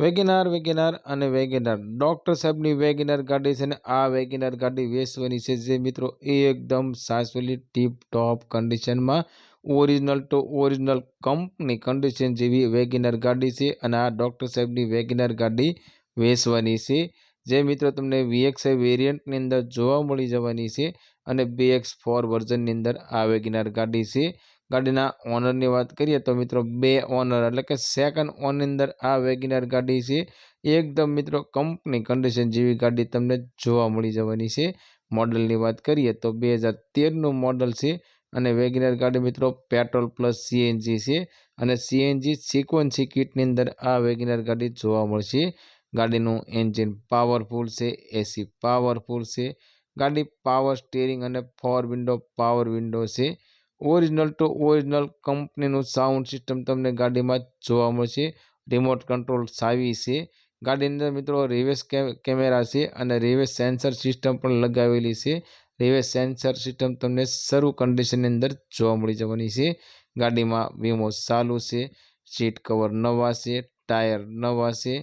WagonR WagonR અને WagonR. Doctor સાહેબની WagonR ગાડી છે ને આ વેગેનાર ગાડી વેચવાની છે. જે મિત્રો એકદમ સાચવેલી ટીપ ટોપ કન્ડિશનમાં original to original company condition જેવી વેગેનાર ગાડી છે અને આ ડૉક્ટર સાહેબની વેગેનાર ગાડી વેચવાની છે. જે મિત્રો તમને વીએક્સઆઈ વેરિયન્ટની અંદર જોવા મળી જવાની છે અને બીએક્સ ફોર વર્ઝનની અંદર આ ગિનાર ગાડી છે. ગાડીના ઓનરની વાત કરીએ તો મિત્રો બે ઓનર એટલે કે સેકન્ડ ઓનની અંદર આ વેગિનાર ગાડી છે. એકદમ મિત્રો કંપની કન્ડિશન જેવી ગાડી તમને જોવા મળી જવાની છે. મોડલની વાત કરીએ તો બે હજાર તેરનું મોડલ છે અને વેગિનાર ગાડી મિત્રો પેટ્રોલ પ્લસ સીએનજી છે અને સીએનજી સિક્વન્સી કિટની અંદર આ વેગિનાર ગાડી જોવા મળશે. ગાડીનું એન્જિન પાવરફુલ છે, એસી પાવરફુલ છે, ગાડી પાવર સ્ટીરિંગ અને ફોર વિન્ડો પાવર વિન્ડો છે. ઓરિજિનલ ટુ ઓરિજિનલ કંપનીનું સાઉન્ડ સિસ્ટમ તમને ગાડીમાં જોવા મળશે. રિમોટ કંટ્રોલ સાવી છે. ગાડીની અંદર મિત્રો રિવેસ કેમેરા છે અને રિવેસ સેન્સર સિસ્ટમ પણ લગાવેલી છે. રિવેસ સેન્સર સિસ્ટમ તમને સર્વ કન્ડિશનની અંદર જોવા મળી જવાની છે. ગાડીમાં વીમો ચાલુ છે, સીટ કવર નવા છે, ટાયર નવા છે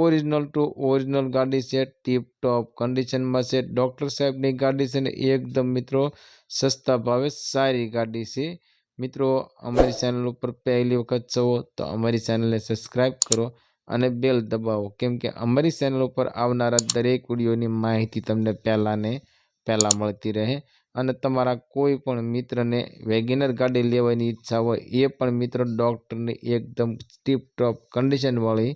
ઓરિજિનલ ટુ ઓરિજિનલ ગાડી છે ટીપ ટોપ કન્ડિશનમાં છે. ડૉક્ટર સાહેબની ગાડી છે ને એકદમ મિત્રો સસ્તા ભાવે સારી ગાડી છે. મિત્રો, અમારી ચેનલ ઉપર પહેલી વખત જવો તો અમારી ચેનલને સબસ્ક્રાઈબ કરો અને બેલ દબાવો. કેમ કે અમારી ચેનલ ઉપર આવનારા દરેક વિડીયોની માહિતી તમને પહેલાંને પહેલાં મળતી રહે અને તમારા કોઈ પણ મિત્રને વેગેનર ગાડી લેવાની ઈચ્છા હોય એ પણ મિત્રો ડૉક્ટરની એકદમ ટીપ ટોપ કન્ડિશનવાળી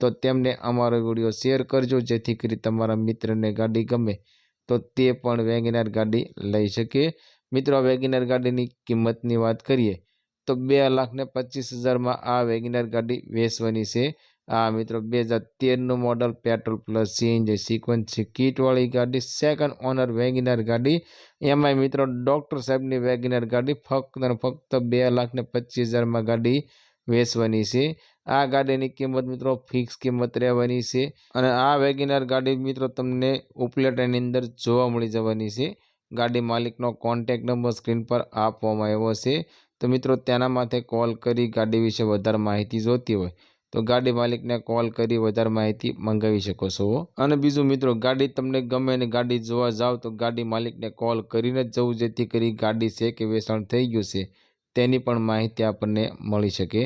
તો તેમને અમારો વીડિયો શેર કરજો, જેથી કરી તમારા મિત્રને ગાડી ગમે તો તે પણ વેગેનાર ગાડી લઈ શકે. મિત્રો વેગેનાર ગાડીની કિંમતની વાત કરીએ તો બે લાખને પચીસ હજારમાં આ વેગેનાર ગાડી વેચવાની છે. આ મિત્રો, બે હજાર તેરનું model petrol plus CNG sequence કીટવાળી ગાડી, સેકન્ડ ઓનર વેગેનાર ગાડી. એમાંય મિત્રો, ડૉક્ટર સાહેબની વેગેનાર ગાડી ફક્ત અને ફક્ત બે લાખને પચીસ હજારમાં ગાડી વેચવાની છે. આ ગાડીની કિંમત મિત્રો ફિક્સ કિંમત રહેવાની છે અને આ વેગેનાર ગાડી મિત્રો તમને ઉપલેટાની અંદર જોવા મળી જવાની છે. ગાડી માલિકનો કોન્ટેક નંબર સ્ક્રીન પર આપવામાં આવ્યો છે. તો મિત્રો તેના માથે કોલ કરી ગાડી વિશે વધારે માહિતી જોતી હોય તો ગાડી માલિકને કોલ કરી વધારે માહિતી મંગાવી શકો છો. અને બીજું મિત્રો ગાડી તમને ગમે અને ગાડી જોવા જાઓ તો ગાડી માલિકને કોલ કરીને જ જવું જેથી કરી ગાડી છે કે વેચાણ થઈ ગયું છે તેની પણ માહિતી આપણને મળી શકે.